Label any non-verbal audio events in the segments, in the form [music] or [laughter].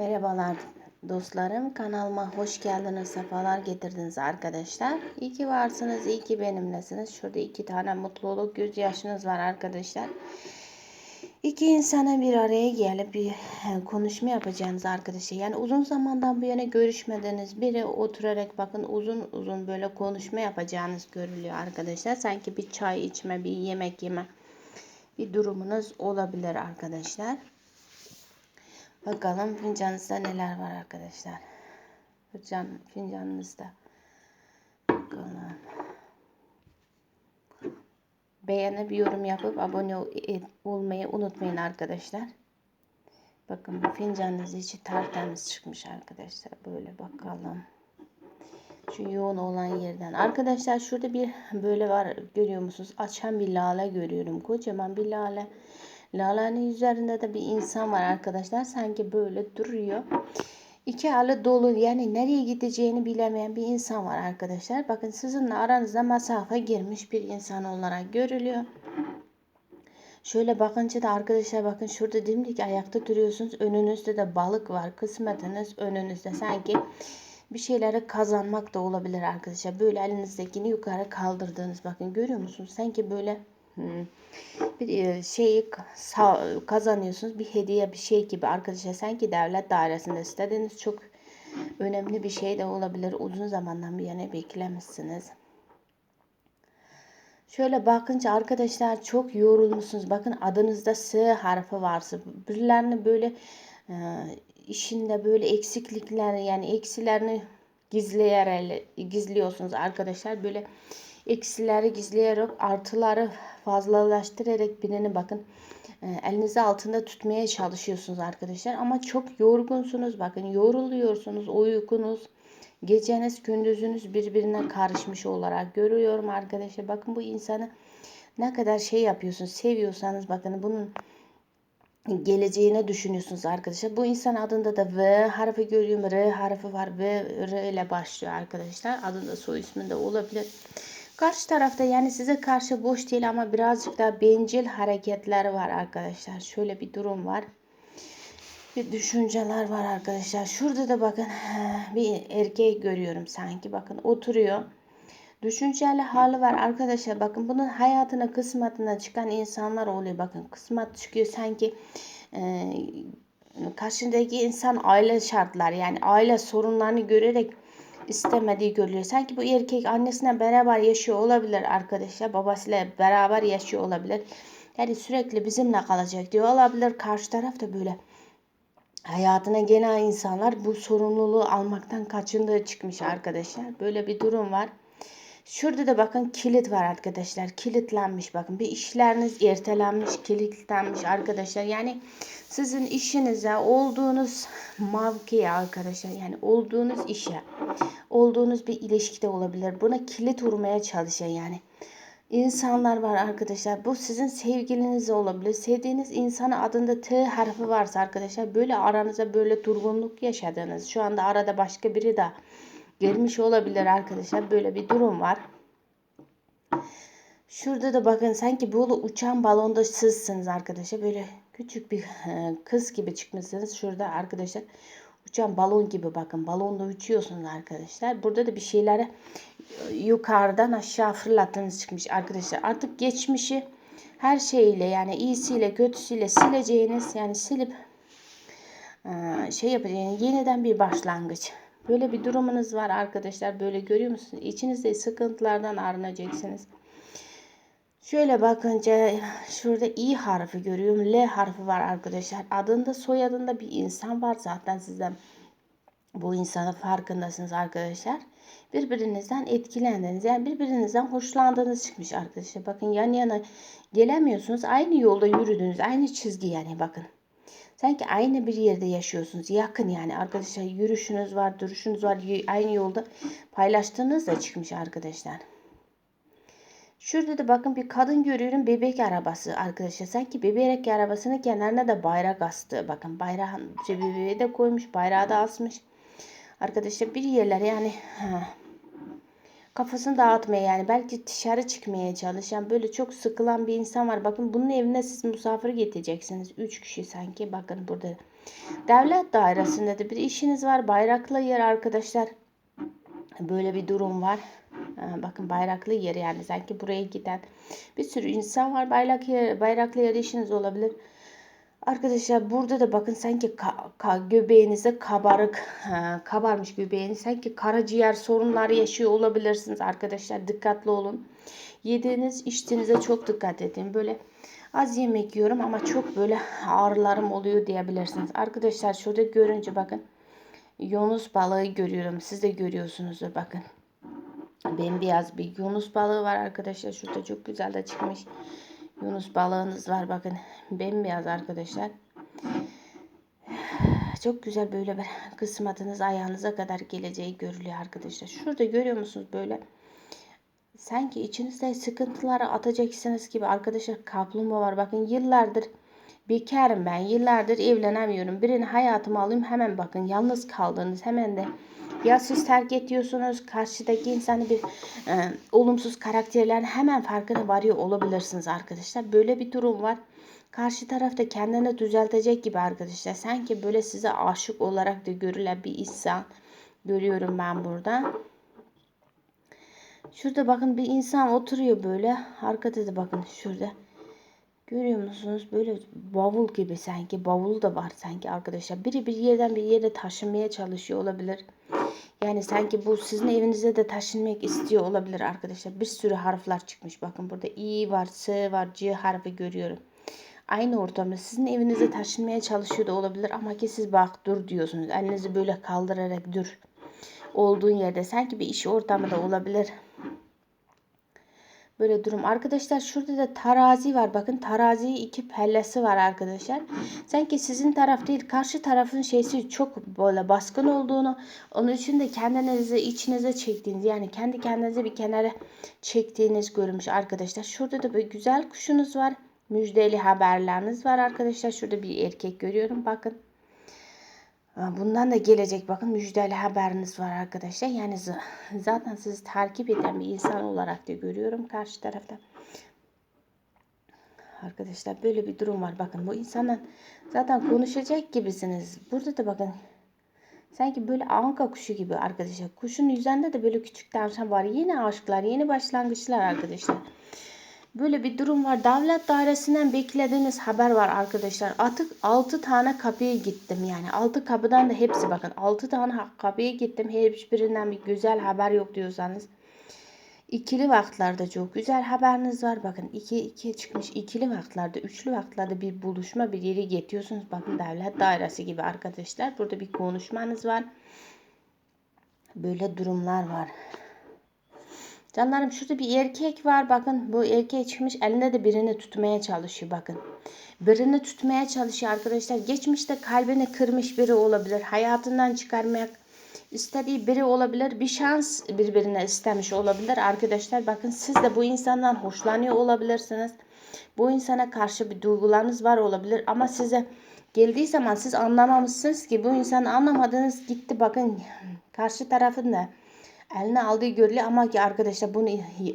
Merhabalar dostlarım. Kanalıma hoş geldiniz. Sefalar getirdiniz arkadaşlar. İyi ki varsınız. iyi ki benimlesiniz. Şurada iki tane mutluluk gözyaşınız var arkadaşlar. İki insana bir araya gelip bir konuşma yapacağınız arkadaşlar. Yani uzun zamandan bu yana görüşmediniz. Biri oturarak bakın uzun uzun böyle konuşma yapacağınız görülüyor arkadaşlar. Sanki bir çay içme, bir yemek yeme bir durumunuz olabilir arkadaşlar. Bakalım fincanınızda neler var arkadaşlar. Fincan, fincanınızda. Bakalım. Beğenip yorum yapıp abone olmayı unutmayın arkadaşlar. Bakın bu fincanınız içi tertemiz çıkmış arkadaşlar. Böyle bakalım. Şu yoğun olan yerden. Arkadaşlar şurada bir böyle var görüyor musunuz? Açan bir lale görüyorum. Kocaman bir lale. Lale'nin üzerinde de bir insan var arkadaşlar. Sanki böyle duruyor. İki alı dolu yani nereye gideceğini bilemeyen bir insan var arkadaşlar. Bakın sizinle aranızda mesafe girmiş bir insan olarak görülüyor. Şöyle bakınca da arkadaşlar bakın şurada dimdik ayakta duruyorsunuz. Önünüzde de balık var. Kısmetiniz önünüzde. Sanki bir şeyleri kazanmak da olabilir arkadaşlar. Böyle elinizdekini yukarı kaldırdığınız bakın görüyor musunuz? Sanki böyle bir e, şeyi kazanıyorsunuz. Bir hediye bir şey gibi arkadaşlar. Sanki devlet dairesinde istediğiniz çok önemli bir şey de olabilir. Uzun zamandan bir yana beklemişsiniz. Şöyle bakınca arkadaşlar çok yorulmuşsunuz. Bakın adınızda S harfi varsa birilerini böyle e, işinde böyle eksiklikler yani eksilerini gizleyerek gizliyorsunuz arkadaşlar. Böyle eksileri gizleyerek artıları fazlalaştırarak birini bakın e, elinizi altında tutmaya çalışıyorsunuz arkadaşlar. Ama çok yorgunsunuz. Bakın yoruluyorsunuz. Uykunuz, geceniz, gündüzünüz birbirine karışmış olarak görüyorum arkadaşlar. Bakın bu insanı ne kadar şey yapıyorsunuz. Seviyorsanız bakın bunun geleceğini düşünüyorsunuz arkadaşlar. Bu insan adında da V harfi görüyorum. R harfi var. V, R ile başlıyor arkadaşlar. Adında soy isminde olabilir. Karşı tarafta yani size karşı boş değil ama birazcık daha bencil hareketler var arkadaşlar. Şöyle bir durum var. Bir düşünceler var arkadaşlar. Şurada da bakın [sighs] bir erkek görüyorum sanki. Bakın oturuyor. Düşünceli hali var arkadaşlar. Bakın bunun hayatına kısmetine çıkan insanlar oluyor. Bakın kısmet çıkıyor sanki e, karşındaki insan aile şartlar yani aile sorunlarını görerek istemediği görülüyor. Sanki bu erkek annesine beraber yaşıyor olabilir arkadaşlar. Babasıyla beraber yaşıyor olabilir. Yani sürekli bizimle kalacak diyor olabilir. Karşı taraf da böyle hayatına gelen insanlar bu sorumluluğu almaktan kaçındığı çıkmış arkadaşlar. Böyle bir durum var. Şurada da bakın kilit var arkadaşlar. Kilitlenmiş bakın. Bir işleriniz ertelenmiş, kilitlenmiş arkadaşlar. Yani sizin işinize, olduğunuz mevkiye arkadaşlar. Yani olduğunuz işe, olduğunuz bir ilişkide olabilir. Buna kilit vurmaya çalışan yani. insanlar var arkadaşlar. Bu sizin sevgiliniz olabilir. Sevdiğiniz insanın adında T harfi varsa arkadaşlar böyle aranıza böyle durgunluk yaşadınız. Şu anda arada başka biri de gelmiş olabilir arkadaşlar. Böyle bir durum var. Şurada da bakın sanki böyle uçan balonda sizsiniz arkadaşlar. Böyle küçük bir e, kız gibi çıkmışsınız. Şurada arkadaşlar uçan balon gibi bakın. Balonda uçuyorsunuz arkadaşlar. Burada da bir şeyleri e, yukarıdan aşağı fırlattığınız çıkmış arkadaşlar. Artık geçmişi her şeyle yani iyisiyle kötüsüyle sileceğiniz yani silip e, şey yapacağınız yeniden bir başlangıç. Böyle bir durumunuz var arkadaşlar. Böyle görüyor musunuz? İçinizde sıkıntılardan arınacaksınız. Şöyle bakınca şurada i harfi görüyorum. L harfi var arkadaşlar. Adında soyadında bir insan var zaten sizden. Bu insanın farkındasınız arkadaşlar. Birbirinizden etkilendiniz. Yani birbirinizden hoşlandığınız çıkmış arkadaşlar. Bakın yan yana gelemiyorsunuz. Aynı yolda yürüdünüz. Aynı çizgi yani bakın. Sanki aynı bir yerde yaşıyorsunuz. Yakın yani arkadaşlar yürüyüşünüz var, duruşunuz var. Aynı yolda paylaştığınız da çıkmış arkadaşlar. Şurada da bakın bir kadın görüyorum bebek arabası arkadaşlar. Sanki bebek arabasının kenarına da bayrak astı. Bakın bayrağın bebeği de koymuş. Bayrağı da asmış. Arkadaşlar bir yerler yani ha, kafasını dağıtmaya yani belki dışarı çıkmaya çalışan böyle çok sıkılan bir insan var. Bakın bunun evine siz misafir getireceksiniz. Üç kişi sanki bakın burada. Devlet dairesinde de bir işiniz var. Bayraklı yer arkadaşlar. Böyle bir durum var. Bakın bayraklı yer yani sanki buraya giden bir sürü insan var. Bayrak yer, bayraklı yer işiniz olabilir. Arkadaşlar burada da bakın sanki ka, ka, göbeğinize kabarık ha, kabarmış göbeğiniz sanki karaciğer sorunları yaşıyor olabilirsiniz arkadaşlar dikkatli olun. Yediğiniz içtiğinize çok dikkat edin. Böyle az yemek yiyorum ama çok böyle ağrılarım oluyor diyebilirsiniz. Arkadaşlar şurada görünce bakın Yunus balığı görüyorum. Siz de görüyorsunuzdur bakın. Bembeyaz bir Yunus balığı var arkadaşlar. Şurada çok güzel de çıkmış. Yunus balığınız var bakın. Bembeyaz arkadaşlar. Çok güzel böyle bir kısmetiniz ayağınıza kadar geleceği görülüyor arkadaşlar. Şurada görüyor musunuz böyle sanki içinizde sıkıntıları atacaksınız gibi arkadaşlar kaplumbağa var. Bakın yıllardır bekarım ben. Yıllardır evlenemiyorum. Birini hayatıma alayım hemen bakın yalnız kaldınız. Hemen de ya siz terk ediyorsunuz karşıdaki insanı bir e, olumsuz karakterlerin hemen farkına varıyor olabilirsiniz arkadaşlar. Böyle bir durum var. Karşı tarafta kendini düzeltecek gibi arkadaşlar. Sanki böyle size aşık olarak da görülen bir insan görüyorum ben burada. Şurada bakın bir insan oturuyor böyle. Arkada da bakın şurada. Görüyor musunuz? Böyle bavul gibi sanki. Bavul da var sanki arkadaşlar. Biri bir yerden bir yere taşınmaya çalışıyor olabilir. Yani sanki bu sizin evinize de taşınmak istiyor olabilir arkadaşlar. Bir sürü harfler çıkmış. Bakın burada i var, s var, c harfi görüyorum. Aynı ortamda sizin evinize taşınmaya çalışıyor da olabilir ama ki siz bak dur diyorsunuz. Elinizi böyle kaldırarak dur. Olduğun yerde sanki bir iş ortamı da olabilir. Böyle durum. Arkadaşlar şurada da tarazi var. Bakın tarazi iki pellesi var arkadaşlar. Sanki sizin taraf değil karşı tarafın şeysi çok böyle baskın olduğunu onun için de kendinizi içinize çektiğiniz yani kendi kendinize bir kenara çektiğiniz görmüş arkadaşlar. Şurada da böyle güzel kuşunuz var. Müjdeli haberleriniz var arkadaşlar. Şurada bir erkek görüyorum. Bakın. Bundan da gelecek bakın müjdeli haberiniz var arkadaşlar. Yani zaten sizi takip eden bir insan olarak da görüyorum karşı tarafta. Arkadaşlar böyle bir durum var. Bakın bu insanın zaten konuşacak gibisiniz. Burada da bakın sanki böyle anka kuşu gibi arkadaşlar. Kuşun yüzünde de böyle küçük tavşan var. Yeni aşklar, yeni başlangıçlar arkadaşlar. Böyle bir durum var. Devlet dairesinden beklediğiniz haber var arkadaşlar. Artık 6 tane kapıya gittim. Yani 6 kapıdan da hepsi bakın. 6 tane kapıya gittim. Hiçbirinden bir güzel haber yok diyorsanız. İkili vaktlerde çok güzel haberiniz var. Bakın 2 2 çıkmış ikili vaktlerde, üçlü vaktlerde bir buluşma bir yere getiriyorsunuz. Bakın devlet dairesi gibi arkadaşlar. Burada bir konuşmanız var. Böyle durumlar var. Canlarım şurada bir erkek var. Bakın bu erkek çıkmış elinde de birini tutmaya çalışıyor. Bakın. Birini tutmaya çalışıyor arkadaşlar. Geçmişte kalbini kırmış biri olabilir. Hayatından çıkarmak istediği biri olabilir. Bir şans birbirine istemiş olabilir. Arkadaşlar bakın siz de bu insandan hoşlanıyor olabilirsiniz. Bu insana karşı bir duygularınız var olabilir. Ama size geldiği zaman siz anlamamışsınız ki bu insanı anlamadınız gitti bakın karşı tarafında eline aldığı görülüyor ama ki arkadaşlar bunu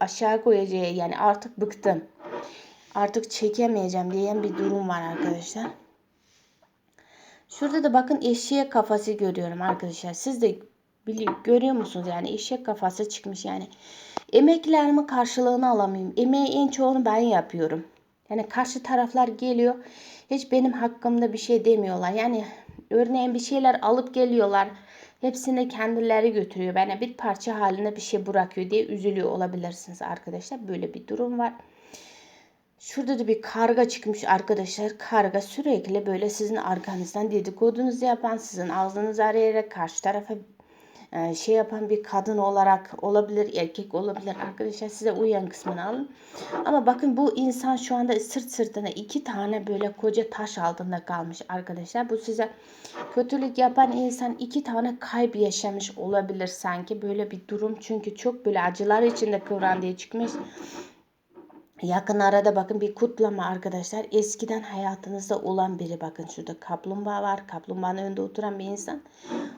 aşağı koyacağı yani artık bıktım. Artık çekemeyeceğim diyen bir durum var arkadaşlar. Şurada da bakın eşeğe kafası görüyorum arkadaşlar. Siz de biliyor, görüyor musunuz yani eşek kafası çıkmış yani. Emeklerimi karşılığını alamayayım. Emeği en çoğunu ben yapıyorum. Yani karşı taraflar geliyor. Hiç benim hakkımda bir şey demiyorlar. Yani örneğin bir şeyler alıp geliyorlar. Hepsini kendileri götürüyor. Bana bir parça halinde bir şey bırakıyor diye üzülüyor olabilirsiniz arkadaşlar. Böyle bir durum var. Şurada da bir karga çıkmış arkadaşlar. Karga sürekli böyle sizin arkanızdan dedikodunuzu yapan, sizin ağzınızı arayarak karşı tarafa e, şey yapan bir kadın olarak olabilir, erkek olabilir. Arkadaşlar size uyan kısmını alın. Ama bakın bu insan şu anda sırt sırtına iki tane böyle koca taş altında kalmış arkadaşlar. Bu size kötülük yapan insan iki tane kayıp yaşamış olabilir sanki. Böyle bir durum çünkü çok böyle acılar içinde kıvran diye çıkmış. Yakın arada bakın bir kutlama arkadaşlar. Eskiden hayatınızda olan biri bakın şurada kaplumbağa var. Kaplumbağanın önünde oturan bir insan.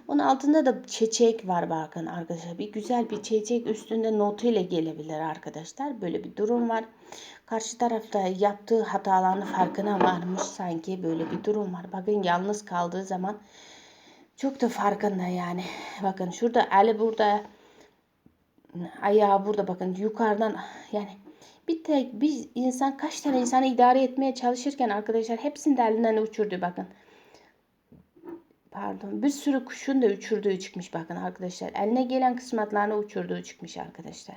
Onun altında da çiçek var bakın arkadaşlar. Bir güzel bir çiçek üstünde notuyla gelebilir arkadaşlar. Böyle bir durum var. Karşı tarafta yaptığı hatalarını farkına varmış sanki böyle bir durum var. Bakın yalnız kaldığı zaman çok da farkında yani. Bakın şurada eli burada ayağı burada bakın yukarıdan yani bir tek bir insan kaç tane insanı idare etmeye çalışırken arkadaşlar hepsini de elinden uçurdu bakın. Pardon bir sürü kuşun da uçurduğu çıkmış bakın arkadaşlar. Eline gelen kısmetlerini uçurduğu çıkmış arkadaşlar.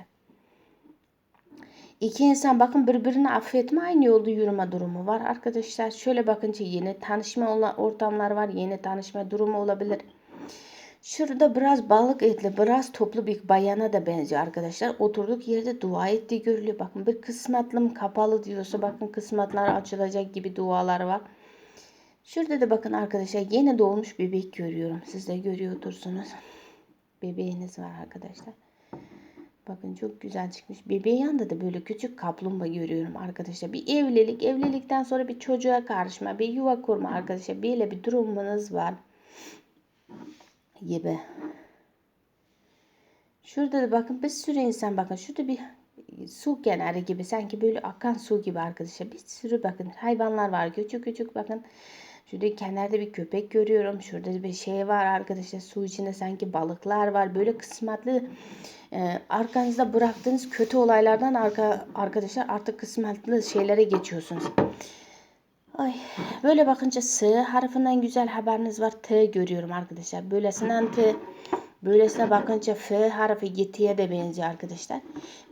İki insan bakın birbirini affetme aynı yolda yürüme durumu var arkadaşlar. Şöyle bakınca yeni tanışma ortamlar var. Yeni tanışma durumu olabilir. Şurada biraz balık etli, biraz toplu bir bayana da benziyor arkadaşlar. Oturduk yerde dua ettiği görülüyor. Bakın bir kısmetlım kapalı diyorsa bakın kısmetler açılacak gibi dualar var. Şurada da bakın arkadaşlar yeni doğmuş bebek görüyorum. Siz de görüyorsunuz. Bebeğiniz var arkadaşlar. Bakın çok güzel çıkmış. Bebeğin yanında da böyle küçük kaplumbağa görüyorum arkadaşlar. Bir evlilik, evlilikten sonra bir çocuğa karışma, bir yuva kurma arkadaşlar. Böyle bir durumunuz var gibi. Şurada da bakın bir sürü insan bakın şurada bir su kenarı gibi sanki böyle akan su gibi arkadaşlar. Bir sürü bakın hayvanlar var küçük küçük bakın. Şurada kenarda bir köpek görüyorum. Şurada bir şey var arkadaşlar. Su içinde sanki balıklar var. Böyle kısmetli e, arkanızda bıraktığınız kötü olaylardan arka, arkadaşlar artık kısmetli şeylere geçiyorsunuz. Ay, böyle bakınca S harfinden güzel haberiniz var. T görüyorum arkadaşlar. Böylesinden T, böylesine bakınca F harfi G'ye de benziyor arkadaşlar.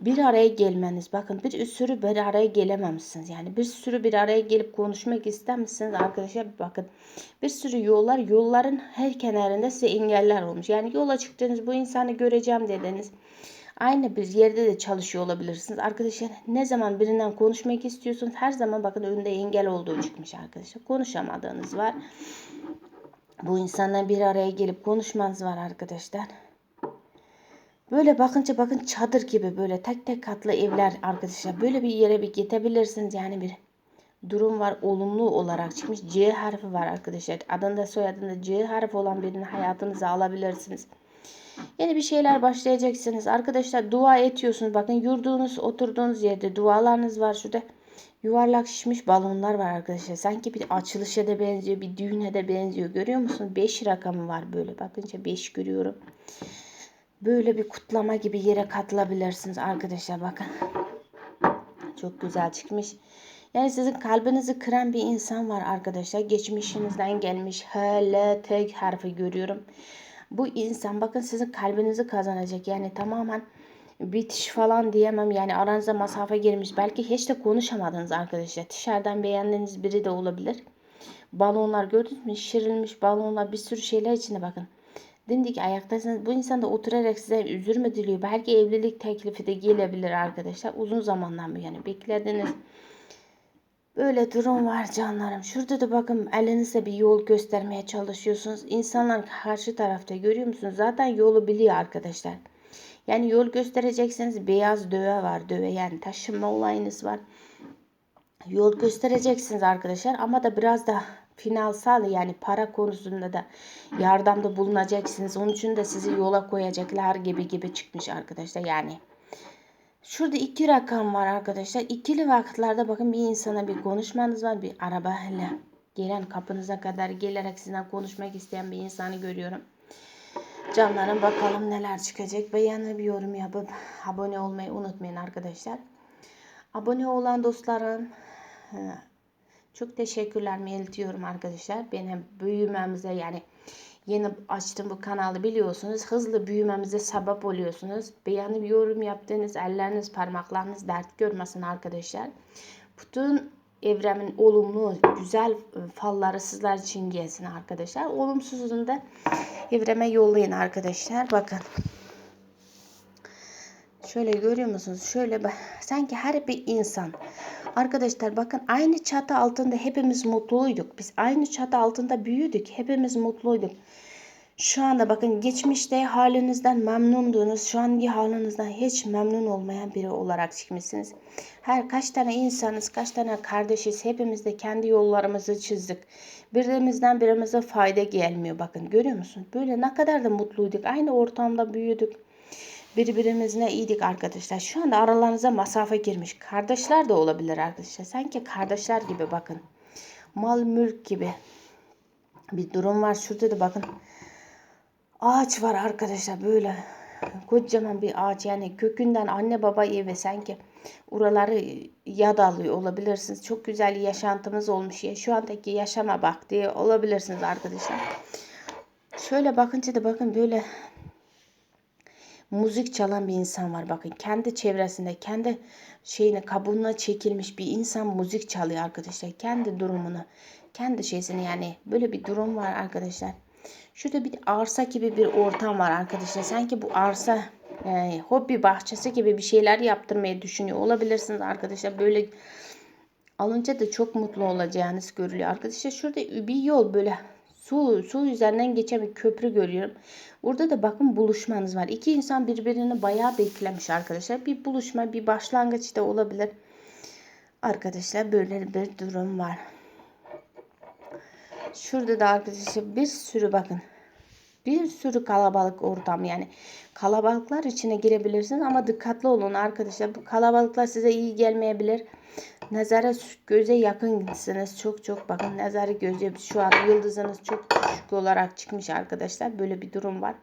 Bir araya gelmeniz. Bakın bir sürü bir araya gelememişsiniz. Yani bir sürü bir araya gelip konuşmak istemişsiniz arkadaşlar. Bakın bir sürü yollar, yolların her kenarında size engeller olmuş. Yani yola çıktınız bu insanı göreceğim dediniz. Aynı bir yerde de çalışıyor olabilirsiniz. Arkadaşlar ne zaman birinden konuşmak istiyorsunuz her zaman bakın önünde engel olduğu çıkmış arkadaşlar. Konuşamadığınız var. Bu insanla bir araya gelip konuşmanız var arkadaşlar. Böyle bakınca bakın çadır gibi böyle tek tek katlı evler arkadaşlar. Böyle bir yere bir gidebilirsiniz. Yani bir durum var olumlu olarak çıkmış. C harfi var arkadaşlar. Adında soyadında C harfi olan birini hayatınıza alabilirsiniz. Yeni bir şeyler başlayacaksınız. Arkadaşlar dua ediyorsunuz. Bakın yurduğunuz, oturduğunuz yerde dualarınız var. Şurada yuvarlak şişmiş balonlar var arkadaşlar. Sanki bir açılışa da benziyor, bir düğüne de benziyor. Görüyor musunuz? 5 rakamı var böyle. Bakınca 5 görüyorum. Böyle bir kutlama gibi yere katılabilirsiniz arkadaşlar. Bakın. Çok güzel çıkmış. Yani sizin kalbinizi kıran bir insan var arkadaşlar. Geçmişinizden gelmiş. H, L, T harfi görüyorum bu insan bakın sizin kalbinizi kazanacak. Yani tamamen bitiş falan diyemem. Yani aranıza mesafe girmiş. Belki hiç de konuşamadınız arkadaşlar. Dışarıdan beğendiğiniz biri de olabilir. Balonlar gördünüz mü? Şişirilmiş balonlar bir sürü şeyler içinde bakın. Dimdik ayaktasınız. Bu insan da oturarak size üzülme diliyor. Belki evlilik teklifi de gelebilir arkadaşlar. Uzun zamandan beri yani beklediniz. Böyle durum var canlarım. Şurada da bakın elinizde bir yol göstermeye çalışıyorsunuz. İnsanlar karşı tarafta görüyor musunuz? Zaten yolu biliyor arkadaşlar. Yani yol göstereceksiniz. Beyaz döve var. Döve yani taşınma olayınız var. Yol göstereceksiniz arkadaşlar. Ama da biraz da finansal yani para konusunda da yardımda bulunacaksınız. Onun için de sizi yola koyacaklar gibi gibi çıkmış arkadaşlar. Yani Şurada iki rakam var arkadaşlar. İkili vakitlerde bakın bir insana bir konuşmanız var. Bir arabayla gelen kapınıza kadar gelerek sizinle konuşmak isteyen bir insanı görüyorum. Canlarım bakalım neler çıkacak. Beğeni bir yorum yapıp abone olmayı unutmayın arkadaşlar. Abone olan dostlarım e, çok teşekkürler iletiyorum arkadaşlar. Benim büyümemize yani Yeni açtım bu kanalı biliyorsunuz. Hızlı büyümemize sebep oluyorsunuz. Beğenip yorum yaptığınız elleriniz parmaklarınız dert görmesin arkadaşlar. Bütün evremin olumlu güzel falları sizler için gelsin arkadaşlar. Olumsuzunu da evreme yollayın arkadaşlar. Bakın. Şöyle görüyor musunuz? Şöyle sanki her bir insan Arkadaşlar bakın aynı çatı altında hepimiz mutluyduk. Biz aynı çatı altında büyüdük. Hepimiz mutluyduk. Şu anda bakın geçmişte halinizden memnundunuz. Şu anki halinizden hiç memnun olmayan biri olarak çıkmışsınız. Her kaç tane insanız, kaç tane kardeşiz. Hepimiz de kendi yollarımızı çizdik. Birimizden birimize fayda gelmiyor. Bakın görüyor musun? Böyle ne kadar da mutluyduk. Aynı ortamda büyüdük. Birbirimizle iyiydik arkadaşlar. Şu anda aralarınıza mesafe girmiş. Kardeşler de olabilir arkadaşlar. Sanki kardeşler gibi bakın. Mal mülk gibi bir durum var. Şurada da bakın ağaç var arkadaşlar böyle kocaman bir ağaç yani kökünden anne baba evi sanki oraları yad alıyor olabilirsiniz. Çok güzel yaşantımız olmuş ya şu andaki yaşama bak diye olabilirsiniz arkadaşlar. Şöyle bakınca da bakın böyle müzik çalan bir insan var bakın. Kendi çevresinde kendi şeyini kabuğuna çekilmiş bir insan müzik çalıyor arkadaşlar. Kendi durumunu kendi şeysini yani böyle bir durum var arkadaşlar. Şurada bir arsa gibi bir ortam var arkadaşlar. Sanki bu arsa e, hobi bahçesi gibi bir şeyler yaptırmayı düşünüyor olabilirsiniz arkadaşlar. Böyle alınca da çok mutlu olacağınız görülüyor. Arkadaşlar şurada bir yol böyle su su üzerinden geçen bir köprü görüyorum. Burada da bakın buluşmanız var. İki insan birbirini bayağı beklemiş arkadaşlar. Bir buluşma, bir başlangıç da olabilir. Arkadaşlar böyle bir durum var. Şurada da arkadaşlar bir sürü bakın. Bir sürü kalabalık ortam yani kalabalıklar içine girebilirsiniz ama dikkatli olun arkadaşlar. Bu kalabalıklar size iyi gelmeyebilir. Nazara göze yakınsınız. Çok çok bakın nazarı göze şu an yıldızınız çok düşük olarak çıkmış arkadaşlar. Böyle bir durum var.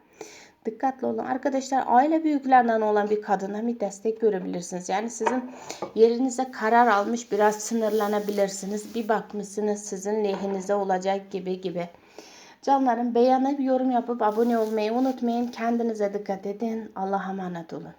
Dikkatli olun. Arkadaşlar aile büyüklerinden olan bir kadına bir destek görebilirsiniz. Yani sizin yerinize karar almış biraz sınırlanabilirsiniz. Bir bakmışsınız sizin lehinize olacak gibi gibi. Canlarım beğenip yorum yapıp abone olmayı unutmayın. Kendinize dikkat edin. Allah'a emanet olun.